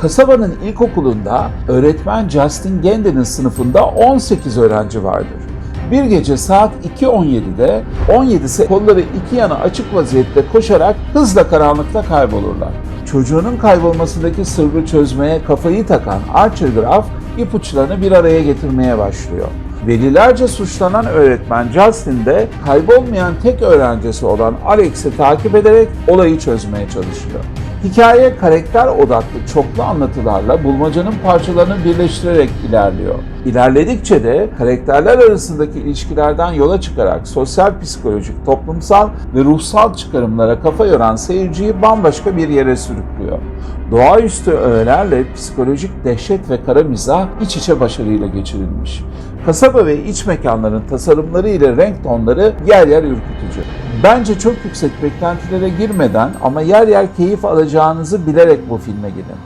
Kasabanın ilkokulunda öğretmen Justin Genden'in sınıfında 18 öğrenci vardır. Bir gece saat 2.17'de 17'si kolları iki yana açık vaziyette koşarak hızla karanlıkta kaybolurlar. Çocuğunun kaybolmasındaki sırrı çözmeye kafayı takan Archer Graf ipuçlarını bir araya getirmeye başlıyor. Velilerce suçlanan öğretmen Justin de kaybolmayan tek öğrencisi olan Alex'i takip ederek olayı çözmeye çalışıyor. Hikaye karakter odaklı çoklu anlatılarla bulmacanın parçalarını birleştirerek ilerliyor. İlerledikçe de karakterler arasındaki ilişkilerden yola çıkarak sosyal, psikolojik, toplumsal ve ruhsal çıkarımlara kafa yoran seyirciyi bambaşka bir yere sürüklüyor. Doğaüstü öğelerle psikolojik dehşet ve kara mizah iç içe başarıyla geçirilmiş. Kasaba ve iç mekanların tasarımları ile renk tonları yer yer ürkütücü. Bence çok yüksek beklentilere girmeden ama yer yer keyif alacağınızı bilerek bu filme gidin.